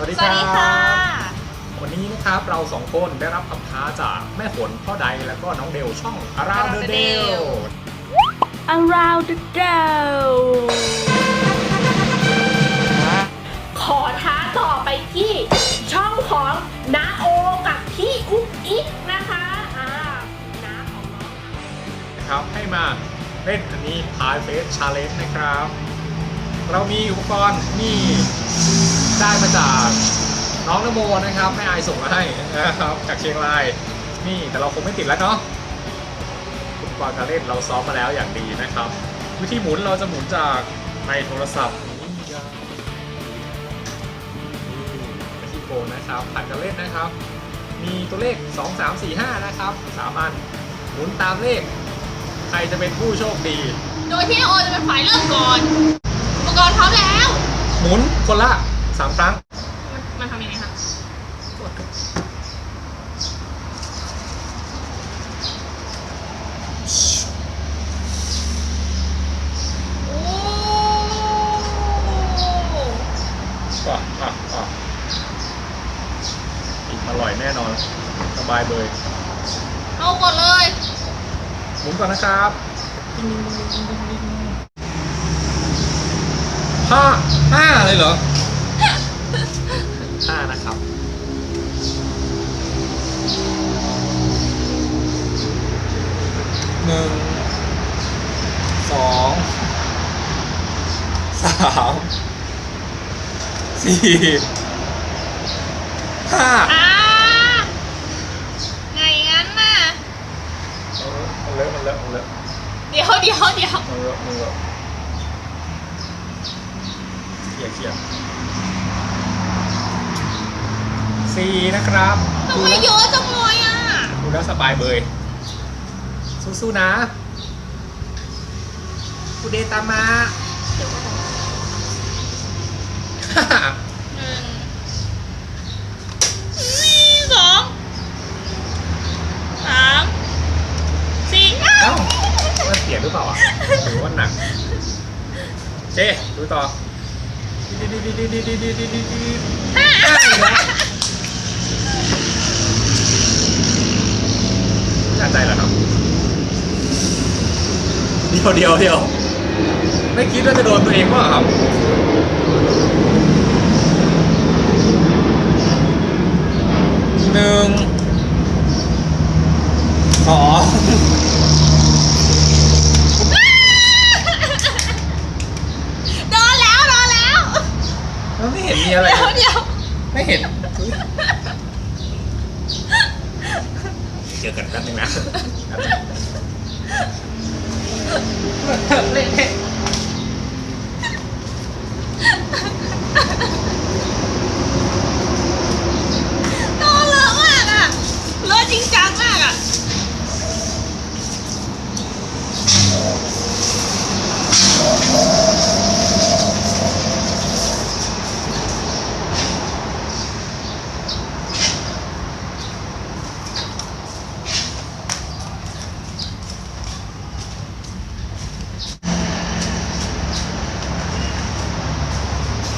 วัสดีสวัสดีค่ะ วันนี้นะครับเราสองคนได้รับคำท้าจากแม่ฝนพ่อใดแล้วก็น้องเดลช่อง Around the Around the Dale Dale around the world ขอท้าต่อไปที่ช่องของนาโอกับพี่อุ๊กอิ๊กนะคะอ่าน้าของน้องนะครับให้มาเล่นอันนี้พายเฟสชาเลนจ์นะครับ เรามีอุปกรณ์นี่ ได้มาจากน้องนโมนะครับแม่อายส่งมาให้นะครับจากเชียงราย นี่แต่เราคงไม่ติดแล้วเนาะอุปกรณ์การเล่นเราซ้อมมาแล้วอย่างดีนะครับ วิธีหมุนเราจะหมุนจากในโทรศัพท์นี่ยังนี่วิธีโกนนะครับผัดกันเล่นนะครับ มีตัวเลข 2 3 4 5 นะครับสามอันหมุนตามเลข ใครจะเป็นผู้โชคดี โดยที่โอจะเป็นฝ่ายเริ่มก่อนอุปกรณ์พร้อมแล้ว หมุนคนละ 3ครั้ง มันมันทำยังไงคะโอ้อะอะอะอีกอร่อยแน่นอน สบายเลยเอาหมดเลยหมุนก่อนนะครับห้าห้าเลยเหรอ หนึ่งสองสามสี่ห้าอ่าไงงั้นน่ะมันเลอะมันเลอะมันเลอะเดี๋ยวเดี๋ยวเดี๋ยวมันเลอะมันเลอะเคลียร์เคลียร์สี่นะครับทำไมเยอะจังเลยอะดูแล้วสบายเบย สู้ๆนะกูเดตามมาหนึ่งสองสามสี่เอ้ามันเสียงหรือเปล่าอะหรือว่าหนัก เจ๊ดูต่อดีดีดีดีดีดีดีดีดีดีห้าอีกแล้วน่าใจเหรอครับ เดี๋ยวเดี๋ยวเดี๋ยวไม่คิดว่าจะโดนตัวเองว่าครับหนึ่งสองโดนแล้วโดนแล้วมันไม่เห็นมีอะไร เดี๋ยวเดี๋ยวไม่เห็น เจอกันแป๊บนึงนะ 呵呵累累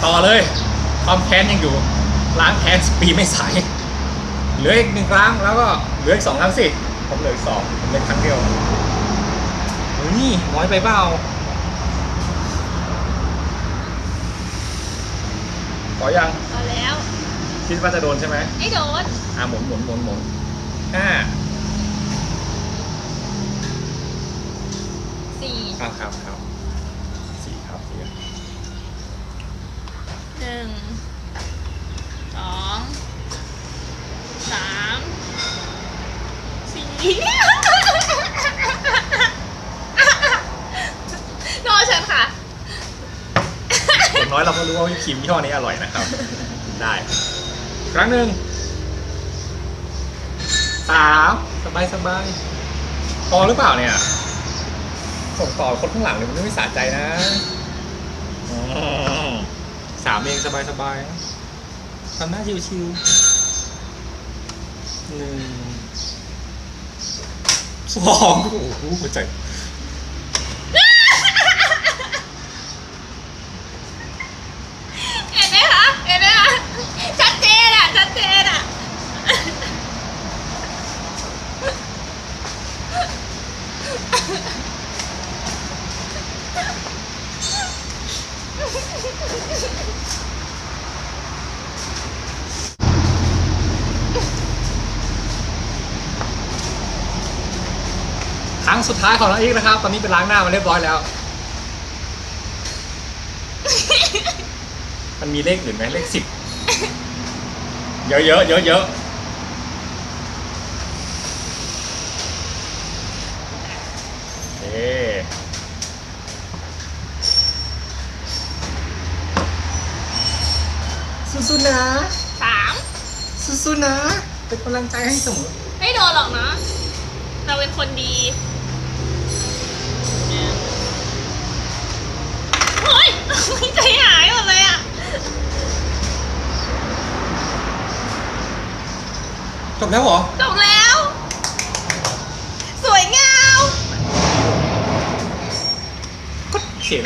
ต่อเลย ความแค้นยังอยู่ ล้างแค้นปีไม่สายเหลืออีกหนึ่งครั้งแล้วก็เหลืออีกสองครั้งสิ ผมเหลืออีกสองผมเล่นครั้งเดียวเฮ้ยน้อยไปเปล่าขอยังพอแล้ว คิดว่าจะโดนใช่ไหมไม่โดนอะหมุนหมุนหมุนหมุนห้าสี่ครับครับครับสี่ครับสี่ครับ ห นึ่งสองสามสี่โดนฉันค่ะ อย่างน้อยเราก็รู้ว่าวิปครีมยี่ห้อนี้อร่อยนะครับ ได้ครั้งหนึ่งสามสบายสบายพอหรือเปล่าเนี่ย ส่งต่อคนข้างหลังเลยมันไม่สะใจนะอืม สามเองสบายๆทำหน้าชิวๆหนึ่งสองโอ้โหหัวใจ เห็นไหมคะ เห็นไหมคะ สุดท้ายของน้องอีกนะครับ ตอนนี้เป็นล้างหน้ามาเรียบร้อยแล้ว มันมีเลขอื่นไหมเลขสิบเยอะเยอะเยอะเยอะโอเคสู้ๆนะสามสู้ๆนะ เป็นกำลังใจให้เสมอ ไม่โดนหรอกนะ เราเป็นคนดี จบแล้วเหรอ จบแล้ว สวยงามก็เขียน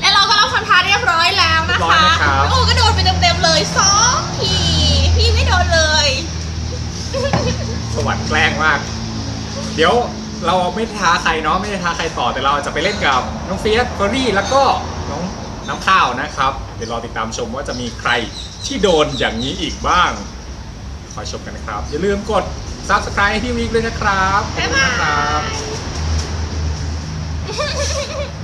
และเราก็รับคำท้าเรียบร้อยแล้วนะเรียบร้อยคะนะครับ โอ้ก็โดนไปเต็มๆเลยสองทีพี่ไม่โดนเลย สวรรค์แกล้งมาก เดี๋ยวเราไม่ได้ท้าใครเนาะไม่ได้ท้าใครต่อแต่เราจะไปเล่นกับน้องเฟียสเฟอรี่แล้วก็น้องน้ำข้าวนะครับ เดี๋ยวรอติดตามชมว่าจะมีใคร ที่โดนอย่างนี้อีกบ้างคอยชมกันนะครับ อย่าลืมกด subscribe ให้พี่วีกเลยนะครับ ขอบคุณนะครับย